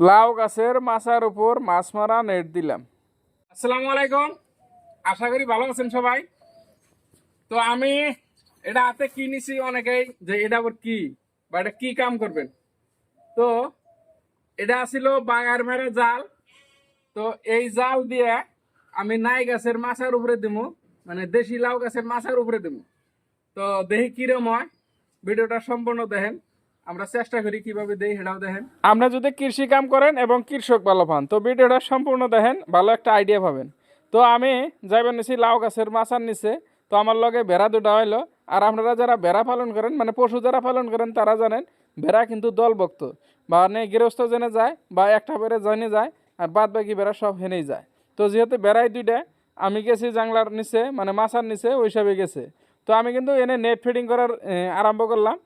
লাউ গাছের মাচার উপর মাছ মারা নেট দিলাম। আসসালামু আলাইকুম। আশা করি ভালো আছেন সবাই। তো আমি এটা হাতে কি নিছি অনেকেই যে এটা আবার কি বা এটা কি কাম করবেন? তো এটা ছিল বাগার মেরে জাল। তো এই জাল দিয়ে আমি নাই গাছের মাছার উপরে দিমু মানে দেশি লাউ গাছের মাছার উপরে দিমু। তো দেখি কিরম হয়। ভিডিওটা সম্পূর্ণ দেখেন। আমরা চেষ্টা করি কীভাবে দেই, সেটাও দেখেন। আপনি যদি কৃষি কাম করেন এবং কৃষক ভালো পান তো ভিডিওটা সম্পূর্ণ দেখেন, ভালো একটা আইডিয়া পাবেন। তো আমি যাইবেন নিছি লাউ গাছের মাছার নিচে, তো আমার লগে ভেড়া দুটা হইল, আর আপনারা যারা ভেড়া পালন করেন মানে পশু যারা পালন করেন, তারা জানেন ভেড়া কিন্তু দলভক্ত। বা নে গৃহস্থ জেনে যায়, বা একটা বেড়ে জেনে যায়, আর বাদ বাকি বেড়া সব হেনেই যায়। তো যেহেতু বেড়াই দুইটা, আমি গেছি জাংলার নিচে মানে মাছার নিচে, ওই হিসাবে গেছে। তো আমি কিন্তু এনে নেট ফিডিং করার আরম্ভ করলাম।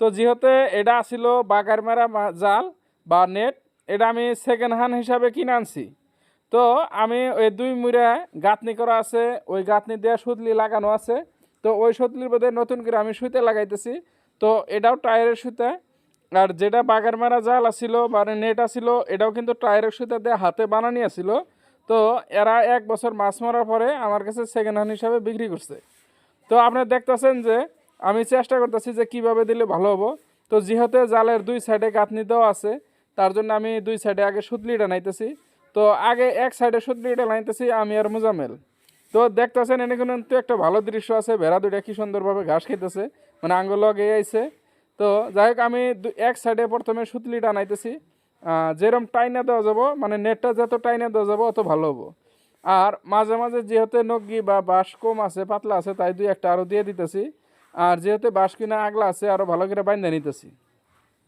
তো যেহেতু এটা আসিল বাগার মেরা জাল বা নেট, এটা আমি সেকেন্ড হ্যান্ড হিসাবে কিনে আনছি। তো আমি ওই দুই মুড়া গাঁথনি করা আছে, ওই গাঁথনি দেওয়া সুতলি লাগানো আছে। তো ওই সুতলির বোধে নতুন করে আমি সুতে লাগাইতেছি। তো এটাও টায়ারের সুতা। আর যেটা বাগার মারা জাল আসিল মানে নেট আসিল এটাও কিন্তু টায়ারের সুতা দিয়ে হাতে বানানি আসিল তো এরা এক বছর মাছ মারার পরে আমার কাছে সেকেন্ড হ্যান্ড হিসাবে বিক্রি করছে। তো আপনি দেখতেছেন যে আমি চেষ্টা করতেছি যে কীভাবে দিলে ভালো হব। তো যেহেতু জালের দুই সাইডে গাঁথনি দেওয়া আছে, তার জন্য আমি দুই সাইডে আগে সুতলিটা নাইতেছি। তো আগে এক সাইডে সুতলিটা নাইতেছি আমি আর মুজামেল তো দেখতেছেন, এনে কিন্তু একটা ভালো দৃশ্য আছে, ভেড়া দুইটা কি সুন্দরভাবে ঘাস খেতেছে মানে আঙ্গুল লগে আইছে। তো যাই হোক, আমি এক সাইডে প্রথমে সুতলিটা নাইতেছি। যেরম টাইনা দেওয়া যাব মানে নেটটা যত টাইনা দেওয়া যাব, অত ভালো হব। আর মাঝে মাঝে যেহেতু নগ্গি বা বাঁশ কম আছে, পাতলা আছে, তাই দুই একটা আরও দিয়ে দিতেছি। আর যেহেতু বাঁশ কিনা আগলা আছে আরও ভালো করে বাইন্দা নিতেছি।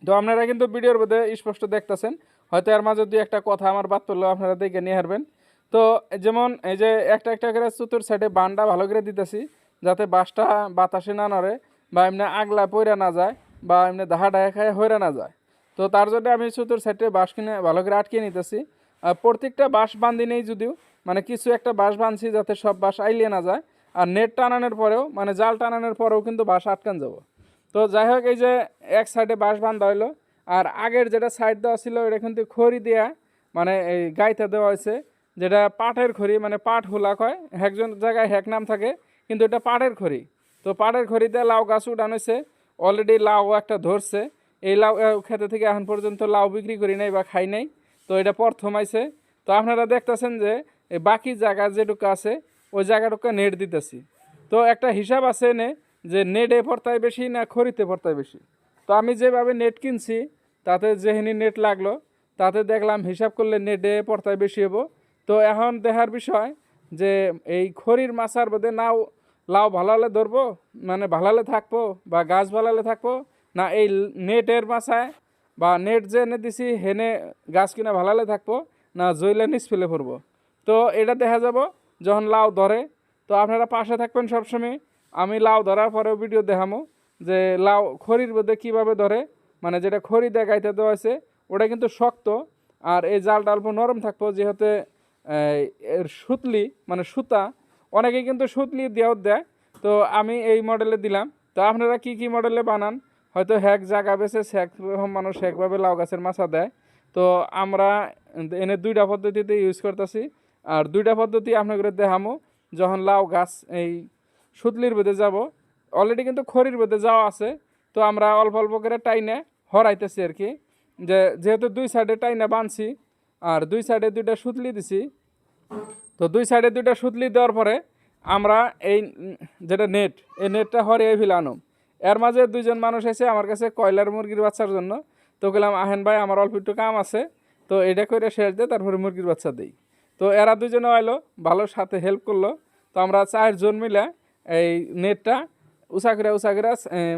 তো আপনারা কিন্তু ভিডিওর মধ্যে স্পষ্ট দেখতেছেন। হয়তো এর মাঝে দুই একটা কথা আমার বাদ পড়লেও আপনারা দেখে নিয়ে হারবেন। তো যেমন এই যে একটা একটা করে চতুর সাইডে বানটা ভালো করে দিতেছি, যাতে বাঁশটা বাতাসে না নড়ে বা এমনি আগলা পইরা না যায় বা এমনি দাহা ডায়া খায় হইরা না যায়। তো তার জন্য আমি চতুর সাইডে বাঁশ কিনে ভালো করে আটকে নিতেছি। প্রত্যেকটা বাঁশ বান্ধি নেই যদিও মানে কিছু একটা বাঁশ বাঁধছি যাতে সব বাঁশ আইলিয়ে না যায়। আর নেট টানানোর পরেও মানে জাল টানানোর পরেও কিন্তু বাঁশ আটকান যাব। তো যাই হোক, এই যে এক সাইডে বাঁশ বান্ধা হইল, আর আগের যেটা সাইড দেওয়া ছিল এটা কিন্তু খড়ি দেয়া মানে এই গাইতে দেওয়া হয়েছে যেটা পাটের খড়ি মানে পাট হুলা কয় একজন জায়গায় হেক নাম থাকে, কিন্তু এটা পাটের খড়ি। তো পাটের খড়িতে লাউ গাছ উঠানো হয়েছে অলরেডি লাউ একটা ধরছে, এই লাউ খেতে থেকে এখন পর্যন্ত লাউ বিক্রি করি নাই বা খাই নাই, তো এটা প্রথম আইছে। তো আপনারা দেখতেছেন যে বাকি জায়গা যেটুকু আছে ওই জায়গাটুকু নেট দিতেছি। তো একটা হিসাব আছে নে যে নেটে পড়তায় বেশি না খড়িতে পড়তায় বেশি? তো আমি যেভাবে নেট কিনছি, তাতে যেহেনি নেট লাগল, তাতে দেখলাম হিসাব করলে নেটে পড়তায় বেশি হব। তো এখন দেখার বিষয় যে এই খড়ির মাছার বোধে নাও, লাউ ভালালে ধরবো মানে ভালালে থাকব বা গাছ ভালালে থাকব, না এই নেটের মাছায় বা নেট যে এনে দিছি, হেনে গাছ কিনা ভালালে থাকব, না জইলে নিচ ফেলে পড়ব তো এটা দেখা যাব যখন লাউ ধরে, তো আপনারা পাশে থাকবেন সবসময়। আমি লাউ ধরার পরেও ভিডিও দেখামো যে লাউ খড়ির মধ্যে কীভাবে ধরে মানে যেটা খড়ি দেখাইতে দেওয়া আছে ওটা কিন্তু শক্ত আর এই জালটা অল্প নরম থাকব, যেহেতু এর সুতলি মানে সুতা অনেকে কিন্তু সুতলি দেওয়াও দেয়। তো আমি এই মডেলে দিলাম। তো আপনারা কি কি মডেলে বানান? হয়তো হ্যাক জায়গা বেছে শেখ রকম মানুষ একভাবে লাউ গাছের মাছা দেয়। তো আমরা এনে দুইটা পদ্ধতিতে ইউজ করতেছি। আর দুইটা পদ্ধতি আপনাদের দেখামো। যখন লাউ গাছ এই সুতলির বেঁধে যাব অলরেডি কিন্তু খড়ির বেঁধে যাওয়া আছে, তো আমরা অল্প অল্প করে টাইনে হরাইতেছি আর কি। যে যেহেতু দুই সাইডে টাইনে বানছি, আর দুই সাইডে দুইটা সুতলি দিছি, তো দুই সাইডে দুইটা সুতলি দেওয়ার পরে আমরা এই যেটা নেট এই নেটটা হরিয়ে ফেলানো এর মাঝে দুইজন মানুষ এসে আমার কাছে কয়লার মুরগির বাচ্চার জন্য, তো গেলাম আহেন ভাই, আমার অল্প একটু কাম আছে। তো এটা করে শেষ দিয়ে তারপরে মুরগির বাচ্চা দিই। তো এরা দুজনে আইলো ভালো সাথে হেল্প করল। তো আমরা চারজন মিলে এই নেটটা উষা করে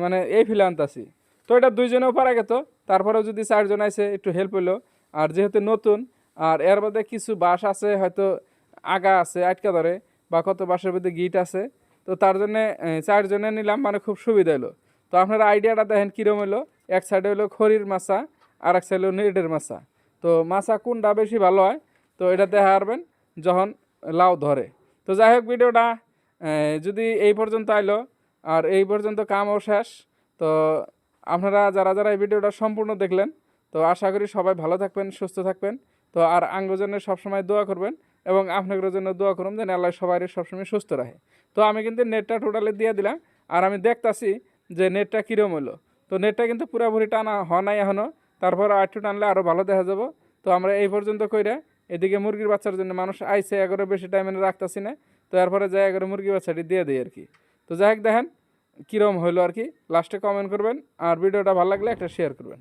মানে এই ফিলে আনতাছি। তো এটা দুইজনেও পারা গেত, তারপরেও যদি চারজন আইসে একটু হেল্প হইল। আর যেহেতু নতুন, আর এর মধ্যে কিছু বাস আছে, হয়তো আগা আছে, আটকা ধরে, বা কত বাসের মধ্যে গিট আছে, তো তার জন্য চারজনে নিলাম মানে খুব সুবিধা হলো তো আপনারা আইডিয়াটা দেখেন কীরকম হলো এক সাইডে হলো খড়ির মাছা, আর এক সাইডে হলো নেটের মাছা। তো মাছা কোনটা বেশি ভালো হয় তো এটা দেখা পারবেন যখন লাউ ধরে। তো যাই হোক ভিডিওটা যদি এই পর্যন্ত আইলো আর এই পর্যন্ত কামও শেষ, তো আপনারা যারা যারা এই ভিডিওটা সম্পূর্ণ দেখলেন, তো আশা করি সবাই ভালো থাকবেন, সুস্থ থাকবেন। তো আর আঙ্গর জন্য সবসময় দোয়া করবেন এবং আপনাদের জন্য দোয়া করুন যেন আল্লাহ সবাই সবসময় সুস্থ রাখে। তো আমি কিন্তু নেটটা টোটালি দিয়ে দিলাম আর আমি দেখতাছি যে নেটটা কীরকম হলো তো নেটটা কিন্তু পুরোপুরি টানা হয় নাই এখনও তারপর একটু টানলে আরও ভালো দেখা যাব। তো আমরা এই পর্যন্ত কইরা এদিকে মুরগির বাচ্চার জন্য মানুষ আইসে এগারো বেশি টাইম এনে রাখতেছি না। তো এরপরে যাই এগারো মুরগি বাচ্চাটি দিয়ে দিই আর কি তো যাই হোক দেখেন কীরকম হইল আর কি লাস্টে কমেন্ট করবেন আর ভিডিওটা ভালো লাগলে একটা শেয়ার করবেন।